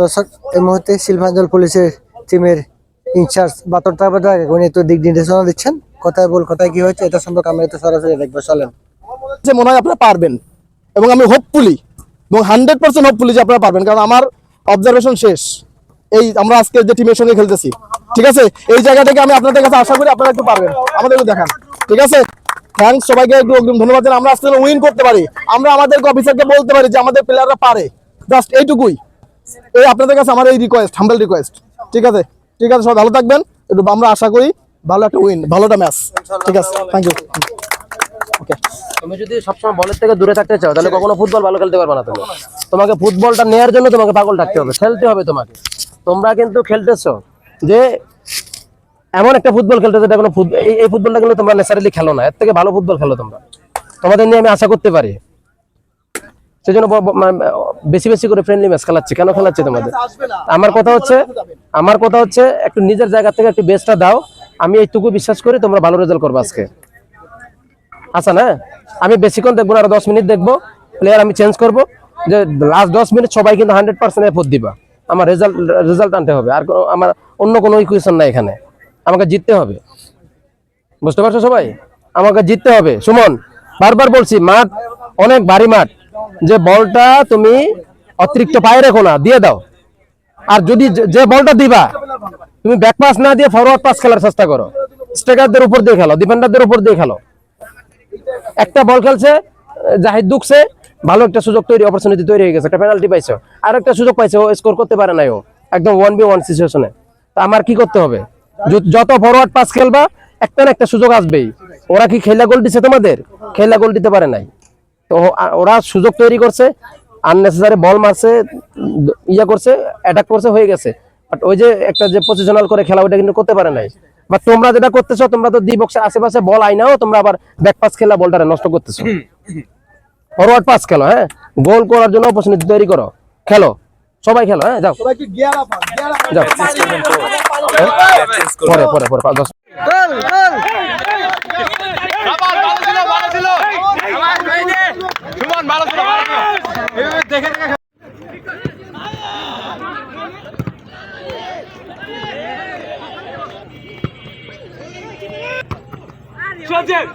দর্শক এই মুহূর্তে শিল্পাঞ্চল পুলিশের টিমের ইনচার্জ বাতর তাবাদা উনি তো দিক নির্দেশনা দিচ্ছেন। কোথায় বল কোথায় কি হয়েছে এটা সম্পর্কে আমরা একটু সরাসরি দেখব। চলেন। যে মনে হয় আপনারা পারবেন এবং আমি হোপফুলি এবং হান্ড্রেড পার্সেন্ট হোপফুলি যে আপনারা পারবেন কারণ আমার অবজারভেশন শেষ। এই আমরা আজকে যে টিমের সঙ্গে খেলতেছি ঠিক আছে? এই জায়গা থেকে আমি আপনাদের কাছে আশা করি আপনারা একটু পারবেন। আমাদের একটু দেখান। ঠিক আছে? থ্যাংকস সবাইকে, একটু অগ্রিম ধন্যবাদ। আমরা আজকে উইন করতে পারি। আমরা আমাদের অফিসারকে বলতে পারি যে আমাদের প্লেয়াররা পারে। জাস্ট এইটুকুই। এই আপনাদের কাছে আমার এই রিকোয়েস্ট হাম্বল রিকোয়েস্ট ঠিক আছে? ঠিক আছে, সবাই ভালো থাকবেন। একটু আমরা আশা করি ভালো একটা উইন ভালো ভালোটা ম্যাচ ঠিক আছে? থ্যাংক ইউ তুমি যদি সবসময় বলের থেকে দূরে থাকতে চাও, তাহলে কখনো ফুটবল ভালো খেলতে পারবে না তুমি। তোমাকে ফুটবলটা নেওয়ার জন্য তোমাকে পাগল থাকতে হবে, খেলতে হবে তোমাকে। তোমরা কিন্তু খেলতেছো। যে এমন একটা ফুটবল খেলতে যেটা কোনো ফুট- এই- ফুটবলটা কিন্তু তোমরা ন্যাচারালি খেলো না। এর থেকে ভালো ফুটবল খেলো তোমরা। তোমাদের নিয়ে আমি আশা করতে পারি। সেই জন্য মানে, বেশি বেশি করে ফ্রেন্ডলি ম্যাচ খেলাচ্ছি। কেন খেলাচ্ছি তোমাদের? আমার কথা হচ্ছে আমার কথা হচ্ছে একটু নিজের জায়গা থেকে একটু বেস্টটা দাও। আমি এইটুকু বিশ্বাস করি তোমরা ভালো রেজাল্ট করবে আজকে। আচ্ছা না? আমি বেশিক্ষণ দেখব না আরও দশ মিনিট দেখব। প্লেয়ার আমি চেঞ্জ করব। যে লাস্ট দশ মিনিট সবাই কিন্তু হান্ড্রেড পার্সেন্ট এফোর্ট দিবা। আমার রেজাল্ট রেজাল্ট আনতে হবে। আর আমার অন্য কোনো ইকুয়েশন নাই এখানে। আমাকে জিততে হবে। বুঝতে পারছ সবাই? আমাকে জিততে হবে। সুমন, বারবার বলছি, মাঠ অনেক ভারী মাঠ। যে বলটা তুমি অতিরিক্ত পায়ে রেখো না, দিয়ে দাও। আর যদি যে- বলটা দিবা, তুমি ব্যাক পাস না দিয়ে ফরওয়ার্ড পাস খেলার চেষ্টা করো। স্ট্রাইকারদের উপর দিয়ে খেলো ডিফেন্ডারদের উপর দিয়ে খেলো। একটা বল খেলছে, জাহিদ দুঃখছে ভালো একটা সুযোগ তৈরি অপরচুনিটি তৈরি হয়ে গেছে একটা পেনাল্টি পাইছো। আর একটা সুযোগ পাইছে ও স্কোর করতে পারে নাই ও একদম ওয়ান বি ওয়ান সিচুয়েশনে তা আমার কি করতে হবে? যত ফরওয়ার্ড পাস খেলবা একটা না একটা সুযোগ আসবেই। ওরা কি খেলা গোল দিছে তোমাদের? খেলা গোল দিতে পারে নাই। তো ওরা সুযোগ তৈরি করছে আননেসেসারি বল মারছে ইয়া করছে অ্যাটাক করছে হয়ে গেছে। বাট ওই যে একটা যে পজিশনাল করে খেলা ওইটা কিন্তু করতে পারে নাই। বাট তোমরা যেটা করতেছো তোমরা তো ডি বক্সের আশেপাশে বল আইনাও তোমরা আবার ব্যাক পাস খেলা বলটা নষ্ট করতেছো। ফরওয়ার্ড পাস খেলো হ্যাঁ? গোল করার জন্য অপরচুনিটি তৈরি করো। খেলো। সবাই খেলো হ্যাঁ? যাও। যাও? পরে পরে পরে দশ। সুমন ভালো ছিল ভালো ছিল। এভাবে দেখে দেখে Şadir!